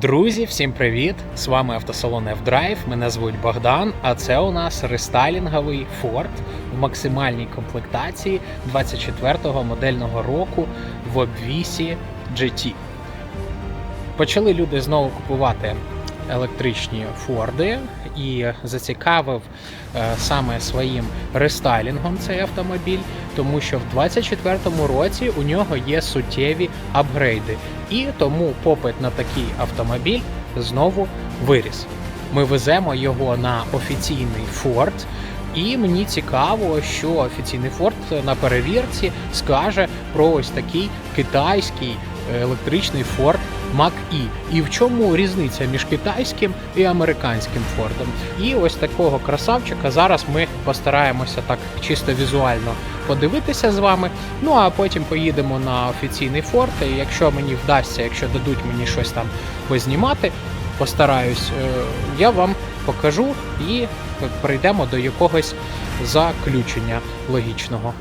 Друзі, всім привіт! З вами автосалон F-Drive, Мене звуть Богдан. А це у нас рестайлінговий Ford в максимальній комплектації 24-го модельного року в обвісі GT. Почали люди знову купувати електричні Форди і зацікавив саме своїм рестайлінгом цей автомобіль, тому що в 24-му році у нього є суттєві апгрейди, і тому попит на такий автомобіль знову виріс. Ми веземо його на офіційний Ford, і мені цікаво, що офіційний Ford на перевірці скаже про ось такий китайський е, електричний Ford Mach-E. І в чому різниця між китайським і американським Фордом? І ось такого красавчика зараз ми постараємося так чисто візуально подивитися з вами. Ну а потім поїдемо на офіційний Форд. І якщо мені вдасться, якщо дадуть мені щось там познімати, постараюсь, е, я вам покажу і прийдемо до якогось заключення логічного.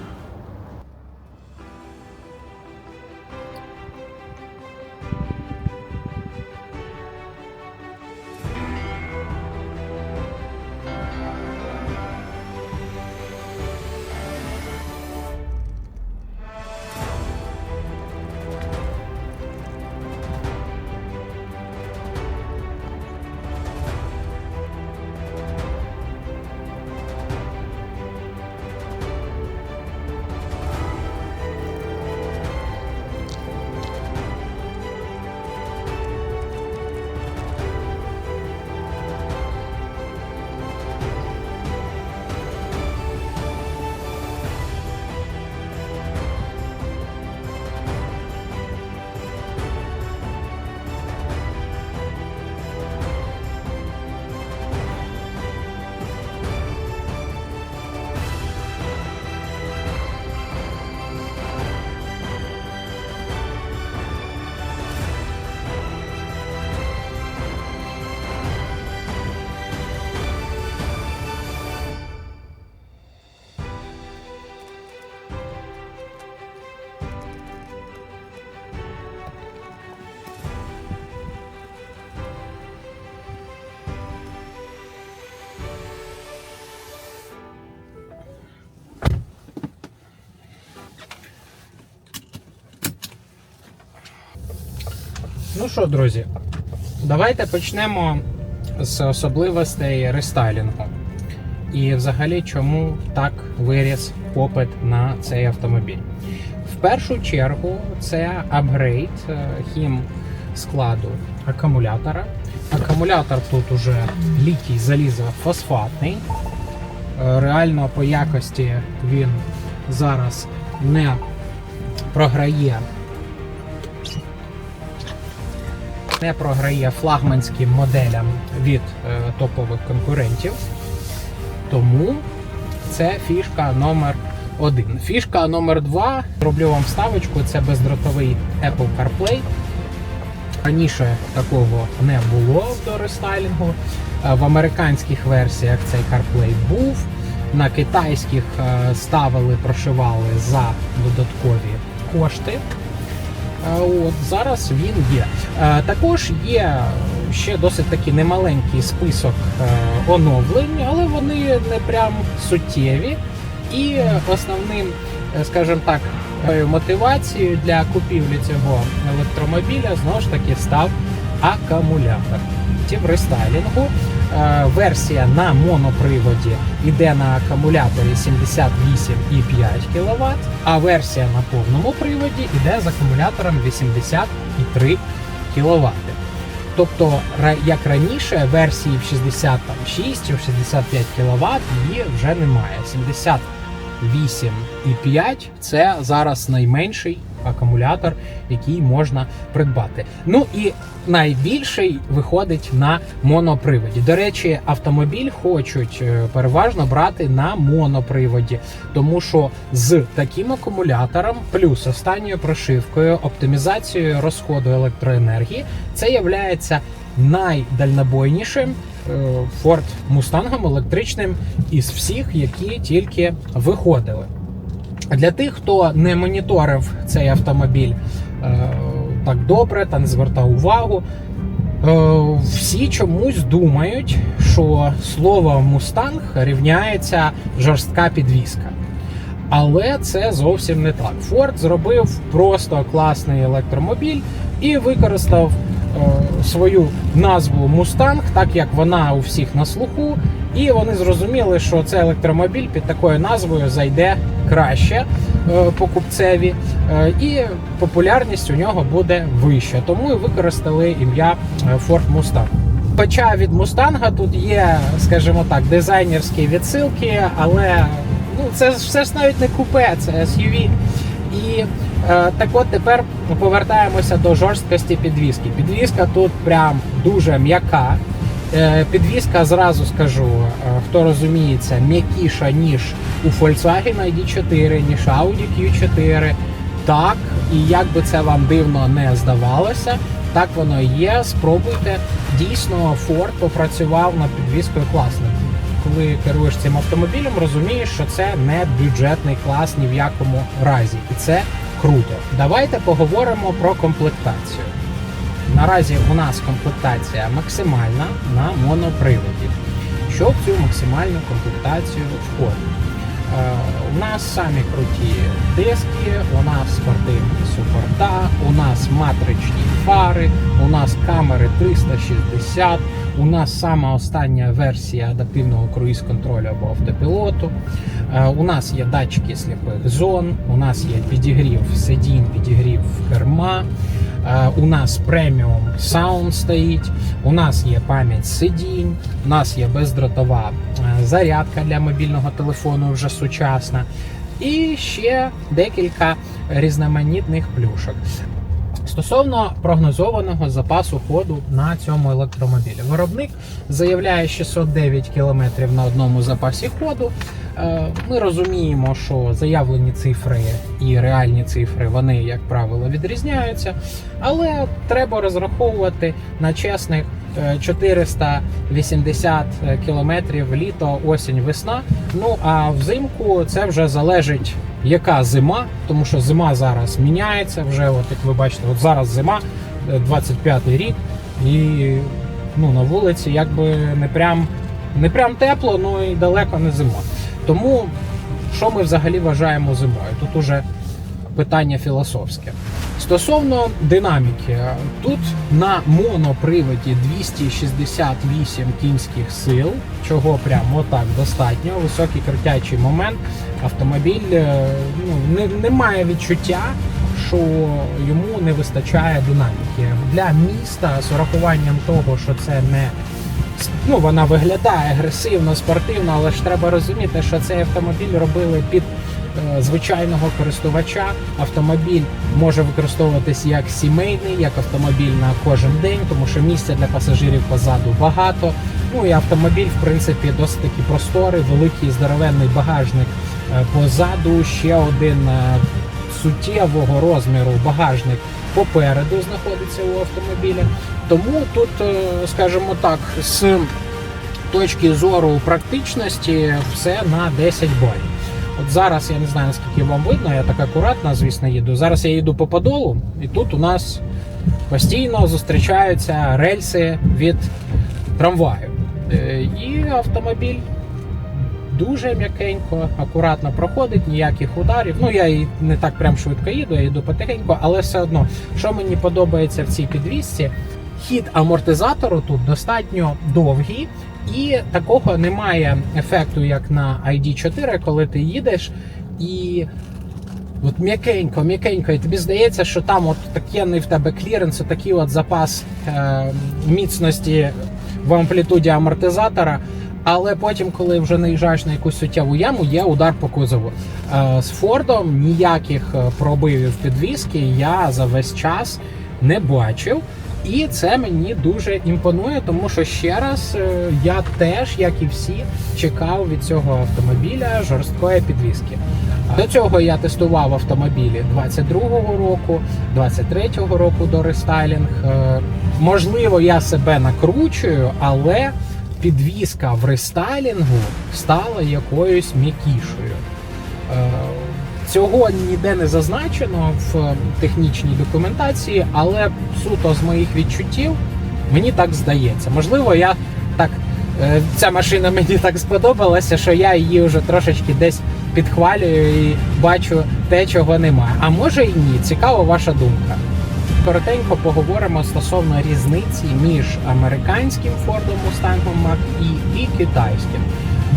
Ну що, друзі, давайте почнемо з особливостей рестайлінгу. І взагалі, чому так виріс попит на цей автомобіль. В першу чергу це апгрейд е, хім складу акумулятора. Акумулятор тут уже літій залізофосфатний. Е, Реально по якості він зараз не програє не програє флагманським моделям від е, топових конкурентів. Тому це фішка номер один. Фішка номер два. Роблю вам вставочку, це бездротовий Apple CarPlay. Раніше такого не було до рестайлінгу. В американських версіях цей CarPlay був. На китайських е, ставили, прошивали за додаткові кошти. От зараз він є. Також є ще досить таки немаленький список е, оновлень, але вони не прям суттєві. І основним, е, скажімо так, е, мотивацією для купівлі цього електромобіля знову ж таки став акумулятор. Ті В рестайлінгу версія на моноприводі йде на акумуляторі 78,5 кВт, а версія на повному приводі йде з акумулятором 80,3 кВт. Тобто, як раніше, версії в 66 чи в 65 кВт її вже немає. 78,5 це зараз найменший акумулятор, який можна придбати. Ну і найбільший виходить на моноприводі. До речі, автомобіль хочуть е, переважно брати на моноприводі, тому що з таким акумулятором, плюс останньою прошивкою, оптимізацією розходу електроенергії, це являється найдальнобойнішим Ford Mustang електричним із всіх, які тільки виходили. Для тих, хто не моніторив цей автомобіль е, так добре та не звертав увагу, Е, Всі чомусь думають, що слово мустанг рівняється жорстка підвіска. Але це зовсім не так. Ford зробив просто класний електромобіль і використав е, свою назву Мустанг, так як вона у всіх на слуху. І вони зрозуміли, що цей електромобіль під такою назвою зайде краще е, покупцеві, е, і популярність у нього буде вища. Тому і використали ім'я е, Ford Mustang. Хоча від Мустанга тут є, скажімо так, дизайнерські відсилки, але ну, це все ж навіть не купе, це SUV. І е, так от тепер повертаємося до жорсткості підвіски. Підвіска тут прям дуже м'яка. Е, підвіска, зразу скажу, е, хто розуміється, м'якіша, ніж у Volkswagen ID4, ніж Audi Q4. Так, і як би це вам дивно не здавалося, так воно і є. Спробуйте. Дійсно, Ford попрацював над підвіскою класно. Коли керуєш цим автомобілем, розумієш, що це не бюджетний клас ні в якому разі, і це круто. Давайте поговоримо про комплектацію. Наразі у нас комплектація максимальна на моноприводі. Що в цю максимальну комплектацію входить? Е, у нас самі круті диски, у нас спортивні супорта, у нас матричні фари, у нас камери 360, у нас сама остання версія адаптивного круїз-контролю або автопілоту. Е, У нас є датчики сліпих зон, у нас є підігрів сидінь, підігрів керма. Е, У нас преміум саунд стоїть, у нас є пам'ять сидінь, у нас є бездротова е, зарядка для мобільного телефону вже сучасна. І ще декілька різноманітних плюшок. Стосовно прогнозованого запасу ходу на цьому електромобілі, виробник заявляє 609 км на одному запасі ходу. Е, Ми розуміємо, що заявлені цифри і реальні цифри вони, як правило, відрізняються, але треба розраховувати на чесних 480 кілометрів літо, осінь, весна. Ну а взимку це вже залежить, яка зима, тому що зима зараз міняється. Вже, от як ви бачите, от зараз зима, 25 рік, і ну, на вулиці якби не прям, не прям тепло, ну і далеко не зима. Тому що ми взагалі вважаємо зимою? Тут уже питання філософське. Стосовно динаміки, тут на моноприводі 268 кінських сил, чого прямо отак достатньо. Високий крутячий момент. Автомобіль е, ну, не, не має відчуття, що йому не вистачає динаміки. Для міста з урахуванням того, що це не ну, вона виглядає агресивно, спортивно, але ж треба розуміти, що цей автомобіль робили під звичайного користувача. Автомобіль може використовуватись як сімейний, як автомобіль на кожен день, тому що місця для пасажирів позаду багато. Ну і автомобіль, в принципі, досить таки просторий, великий здоровенний багажник е, позаду. Ще один е, суттєвого розміру багажник попереду знаходиться у автомобіля. Тому тут, е, скажімо так, з точки зору практичності все на 10 балів. От зараз я не знаю наскільки вам видно, я так акуратно, звісно, їду. Зараз я їду по подолу, і тут у нас постійно зустрічаються рельси від трамваю. Е, І автомобіль дуже м'якенько, акуратно проходить, ніяких ударів. Ну я і не так прям швидко їду, я йду потихеньку, але все одно, що мені подобається в цій підвісці, хід амортизатору тут достатньо довгий, і такого немає ефекту, як на ID4, коли ти їдеш і. От м'якенько, м'якенько, і тобі здається, що там от такий в тебе кліренс, такий от запас е, міцності в амплітуді амортизатора. Але потім, коли вже наїжджаєш на якусь суттєву яму, є удар по кузову. Е, з Фордом ніяких е, пробивів підвіски я за весь час не бачив. І це мені дуже імпонує, тому що ще раз е, я теж, як і всі, чекав від цього автомобіля жорсткої підвіски. До цього я тестував автомобілі 22-го року, 23-го року до рестайлінг. Е, Можливо, я себе накручую, але підвіска в рестайлінгу стала якоюсь м'якішою. Е, Цього ніде не зазначено в технічній документації, але суто з моїх відчуттів Мені так здається. Можливо, я так. е, Ця машина мені так сподобалася, що я її вже трошечки десь підхвалюю і бачу те, чого немає. А може і ні. Цікава ваша думка. Коротенько поговоримо стосовно різниці між американським Ford Mustang Mach і, і китайським.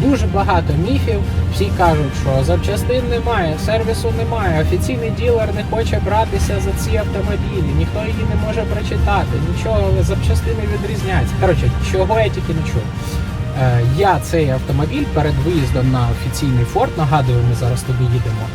Дуже багато міфів. Всі кажуть, що запчастин немає, сервісу немає, офіційний ділер не хоче братися за ці автомобілі, ніхто її не може прочитати, нічого запчастини відрізняються. Коротше, чого я тільки не чув. Е, Я цей автомобіль перед виїздом на офіційний Ford, нагадую, ми зараз туди їдемо.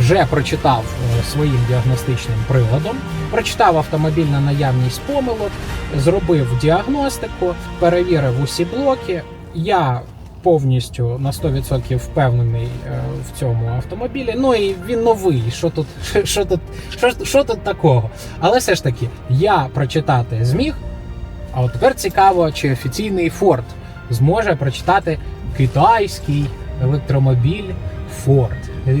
Вже прочитав е, своїм діагностичним приладом, прочитав автомобіль на наявність помилок, зробив діагностику, перевірив усі блоки. Я повністю на 100% впевнений е, в цьому автомобілі. Ну і він новий. Що тут, що тут, що, що тут такого? Але все ж таки, я прочитати зміг. А от тепер цікаво, чи офіційний Ford зможе прочитати китайський електромобіль Ford.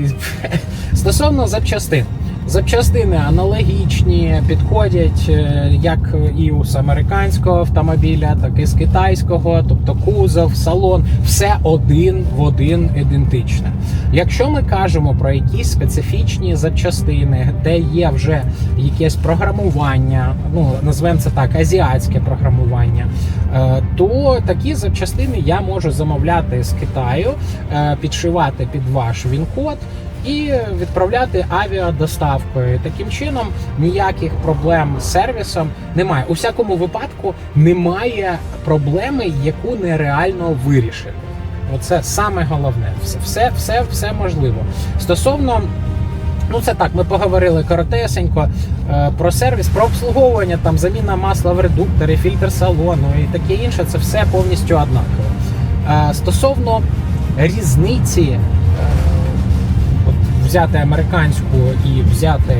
Стосовно запчастин. Запчастини аналогічні, підходять е, як і з американського автомобіля, так і з китайського, тобто кузов, салон, все один в один ідентичне. Якщо ми кажемо про якісь специфічні запчастини, де є вже якесь програмування, ну назвемо це так, азіатське програмування, е, то такі запчастини я можу замовляти з Китаю, е, підшивати під ваш він-код і відправляти авіадоставкою. Таким чином ніяких проблем з сервісом немає. У всякому випадку немає проблеми, яку нереально вирішити. Оце саме головне. Все, все, все, все можливо. Стосовно. Ну, це так, ми поговорили коротесенько е, про сервіс, про обслуговування, там заміна масла в редукторі, фільтр салону і таке інше, це все повністю однаково. Е, стосовно різниці, взяти американську і взяти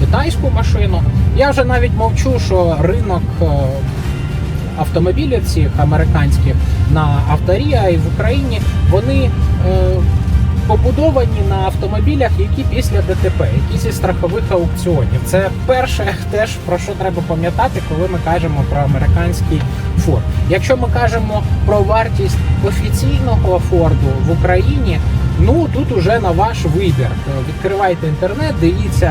китайську машину, я вже навіть мовчу, що ринок е, автомобілів цих американських на авторія і в Україні вони. е, побудовані на автомобілях, які після ДТП, які зі страхових аукціонів. Це перше, теж про що треба пам'ятати, коли ми кажемо про американський Ford. Якщо ми кажемо про вартість офіційного Форду в Україні, ну тут уже на ваш вибір. Відкривайте інтернет, дивіться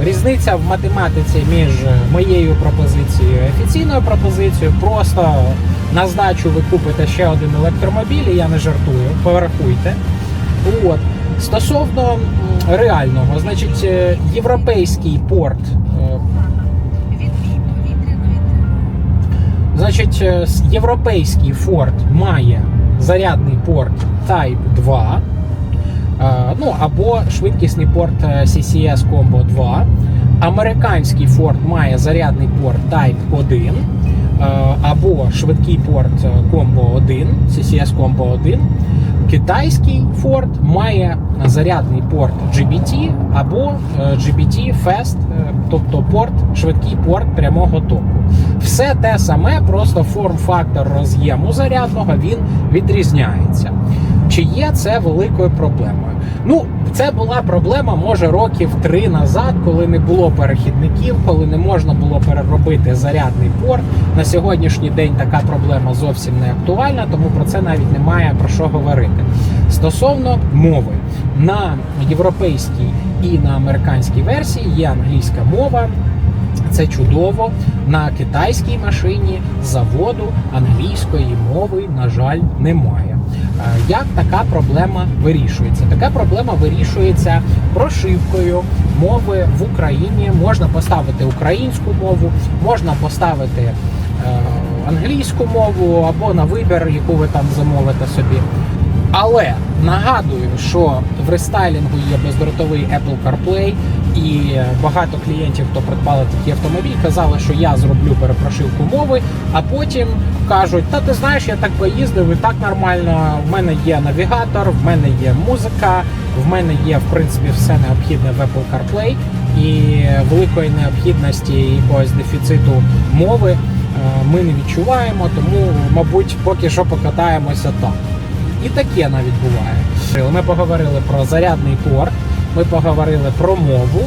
е, різниця в математиці між моєю пропозицією і офіційною пропозицією. Просто на здачу ви купите ще один електромобіль, і я не жартую, порахуйте. От. Стосовно реального, значить, е, європейський порт. е, Значить, е, європейський Ford має зарядний порт Type 2, е, ну або швидкісний порт е, CCS Combo 2. Американський Ford має зарядний порт Type 1, е, або швидкий порт е, Combo 1, CCS Combo 1. Китайський Ford має зарядний порт GBT або е, GBT Fast, е, тобто порт, швидкий порт прямого току. Все те саме, просто форм-фактор роз'єму зарядного він відрізняється. Чи є це великою проблемою? Ну, це була проблема, може, років три назад, коли не було перехідників, коли не можна було переробити зарядний порт. На сьогоднішній день така проблема зовсім не актуальна, тому про це навіть немає про що говорити. Стосовно мови, на європейській і на американській версії є англійська мова. Це чудово. На китайській машині заводу англійської мови, на жаль, немає. Як така проблема вирішується? Така проблема вирішується прошивкою мови в Україні. Можна поставити українську мову, можна поставити е, англійську мову або на вибір, яку ви там замовите собі. Але нагадую, що в рестайлінгу є бездротовий Apple CarPlay, і багато клієнтів, хто придбали такий автомобіль, казали, що я зроблю перепрошивку мови, а потім кажуть: та ти знаєш, я так поїздив, і так нормально. В мене є навігатор, в мене є музика, в мене є в принципі все необхідне в Apple CarPlay, і великої необхідності якогось дефіциту мови е, ми не відчуваємо, тому, мабуть, поки що покатаємося так. І таке навіть буває. Ми поговорили про зарядний порт, ми поговорили про мову.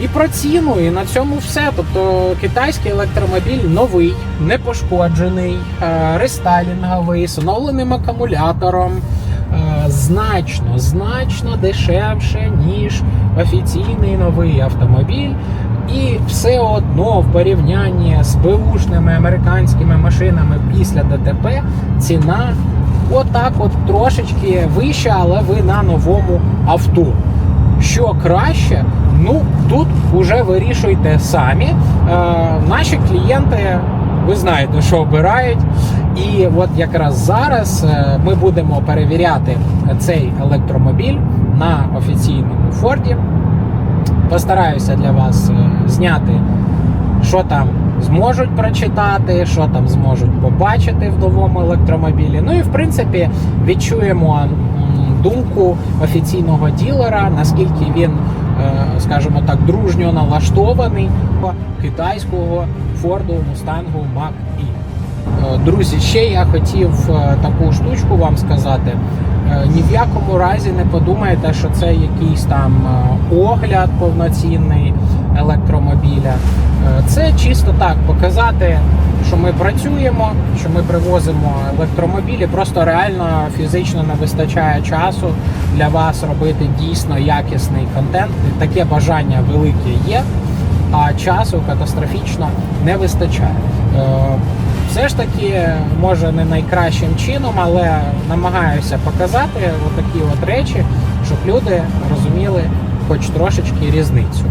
І про ціну, і на цьому все. Тобто китайський електромобіль новий, непошкоджений, е, рестайлінговий, з оновленим акумулятором. е, Значно, значно дешевше, ніж офіційний новий автомобіль. І все одно в порівнянні з беушними американськими машинами після ДТП ціна отак от трошечки вища, але ви на новому авто. Що краще, ну тут вже вирішуйте самі. Е, наші клієнти, ви знаєте, що обирають. І от якраз зараз е, ми будемо перевіряти цей електромобіль на офіційному Форді. Постараюся для вас е, зняти, що там зможуть прочитати, що там зможуть побачити в новому електромобілі. Ну і в принципі відчуємо думку офіційного ділера, наскільки він, е, скажімо так, дружньо налаштований китайського Форду Мустангу Mach-E. Е, Друзі, ще я хотів е, таку штучку вам сказати. Ні в якому разі не подумайте, що це якийсь там огляд повноцінний електромобіля. Е, Це чисто так показати, що ми працюємо, що ми привозимо електромобілі. Просто реально фізично не вистачає часу для вас робити дійсно якісний контент. Таке бажання велике є, а часу катастрофічно не вистачає. Е, все ж таки, може не найкращим чином, але намагаюся показати отакі от речі, щоб люди розуміли хоч трошечки різницю.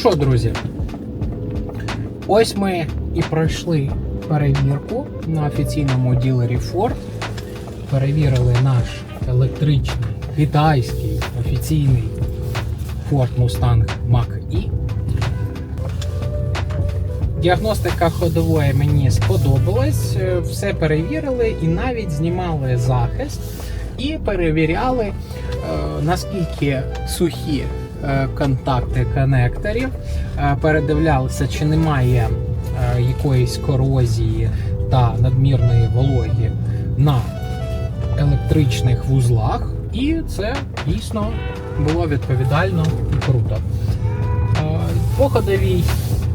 Що, друзі? Ось ми і пройшли перевірку на офіційному ділері Ford. Перевірили наш електричний китайський офіційний Ford Mustang Mach-E. Діагностика ходової мені сподобалась, все перевірили і навіть знімали захист і перевіряли, е, наскільки сухі контакти конекторів, е, передивлялися, чи немає е, якоїсь корозії та надмірної вологи на електричних вузлах, і це дійсно було відповідально і круто. Е, По ходовій,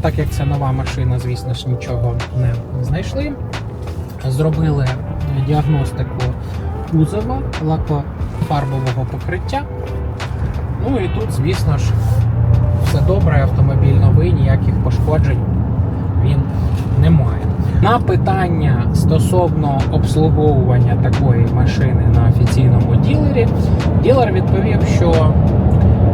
так як це нова машина, звісно ж, нічого не знайшли. Зробили діагностику кузова, лакофарбового покриття. Ну і тут, звісно ж, все добре, автомобіль новий, ніяких пошкоджень він не має. На питання стосовно обслуговування такої машини на офіційному ділері, ділер відповів, що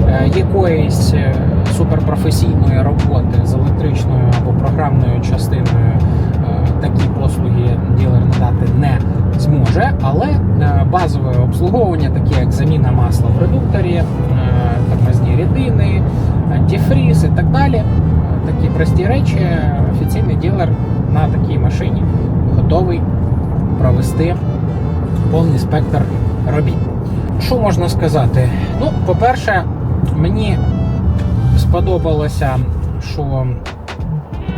е, якоїсь е, суперпрофесійної роботи з електричною або програмною частиною такі послуги ділер надати не зможе, але е, базове обслуговування, такі як заміна масла в редукторі, е, тормозні рідини, антифріз і так далі. е, Такі прості речі, офіційний ділер на такій машині готовий провести повний спектр робіт. Що можна сказати? Ну, по-перше, мені сподобалося, що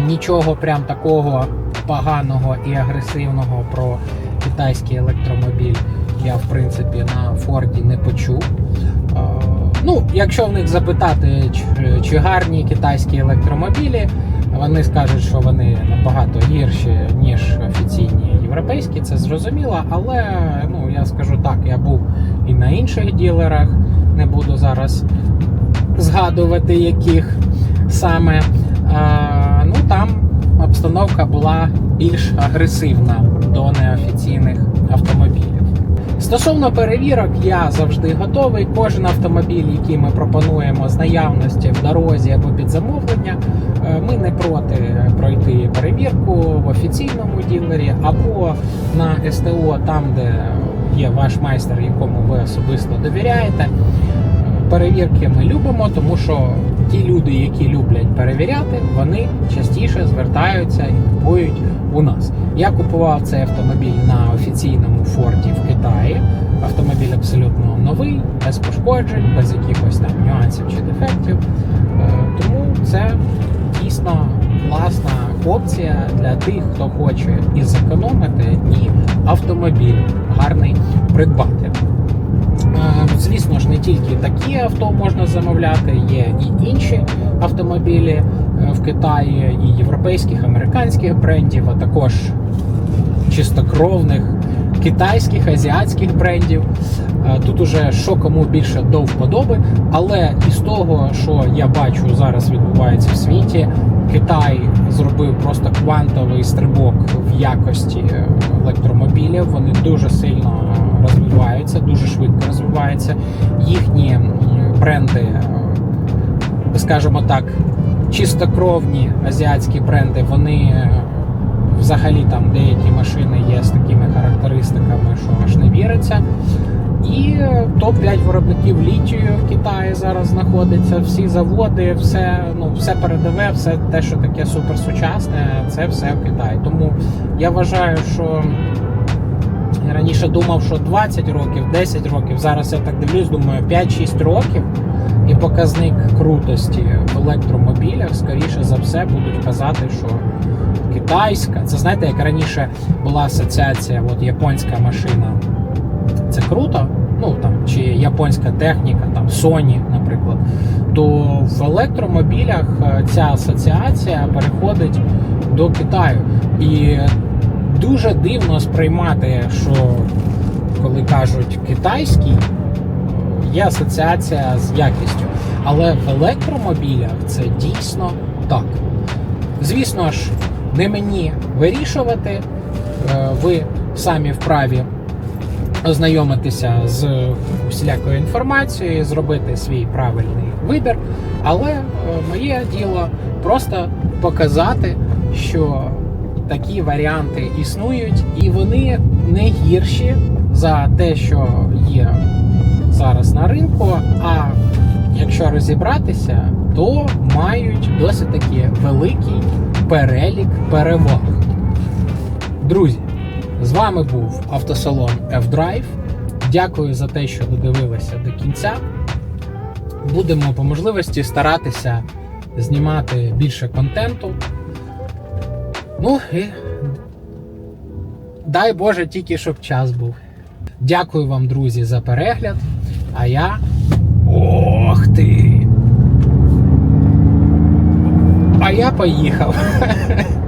нічого прям такого поганого і агресивного про китайський електромобіль я, в принципі, на Форді не почув. Ну, якщо в них запитати, чи, гарні китайські електромобілі, вони скажуть, що вони набагато гірші, ніж офіційні європейські, це зрозуміло, але ну, я скажу так, я був і на інших ділерах, не буду зараз згадувати, яких саме. Ну там обстановка була більш агресивна до неофіційних автомобілів. Стосовно перевірок, я завжди готовий. Кожен автомобіль, який ми пропонуємо з наявності в дорозі або під замовлення, е, ми не проти пройти перевірку в офіційному ділері або на СТО, там, де є ваш майстер, якому ви особисто довіряєте. Перевірки ми любимо, тому що ті люди, які люблять перевіряти, вони частіше звертаються і купують у нас. Я купував цей автомобіль на офіційному форті в Китаї. Автомобіль абсолютно новий, без пошкоджень, без якихось там нюансів чи дефектів. Е, Тому це дійсно класна опція для тих, хто хоче і зекономити, і автомобіль гарний придбати. Е, Звісно ж, не тільки такі авто можна замовляти, є і інші автомобілі е, в Китаї, і європейських, американських брендів, а також чистокровних китайських, азіатських брендів. Е, Тут уже що кому більше до вподоби, але із того, що я бачу зараз відбувається в світі, Китай зробив просто квантовий стрибок в якості електромобілів. Вони дуже сильно розвиваються, дуже швидко розвиваються. Їхні бренди, е, скажімо так, чистокровні азіатські бренди, вони е, взагалі там деякі машини є з такими характеристиками, що аж не віриться. І е, топ-5 виробників літію в Китаї зараз знаходиться. Всі заводи, все, ну, все передове, все те, що таке суперсучасне, це все в Китаї. Тому я вважаю, що раніше думав, що 20 років, 10 років. Зараз я так дивлюсь, думаю, 5-6 років. І показник крутості в електромобілях, скоріше за все, будуть казати, що китайська. Це знаєте, як раніше була асоціація, от японська машина. Це круто, ну там чи японська техніка, там Sony, наприклад. То в електромобілях е, ця асоціація переходить до Китаю. І дуже дивно сприймати, що коли кажуть китайський, є асоціація з якістю. Але в електромобілях це дійсно так. Звісно ж, не мені вирішувати, е, ви самі вправі ознайомитися з всілякою інформацією, зробити свій правильний вибір. Але е, моє діло просто показати, що такі варіанти існують, і вони не гірші за те, що є зараз на ринку. А якщо розібратися, то мають досить таки великий перелік переваг. Друзі, з вами був автосалон F-Drive. Дякую за те, що додивилися до кінця. Будемо по можливості старатися знімати більше контенту. Ну і дай Боже, тільки щоб час був. Дякую вам, друзі, за перегляд. А я. Ох ти! А я поїхав.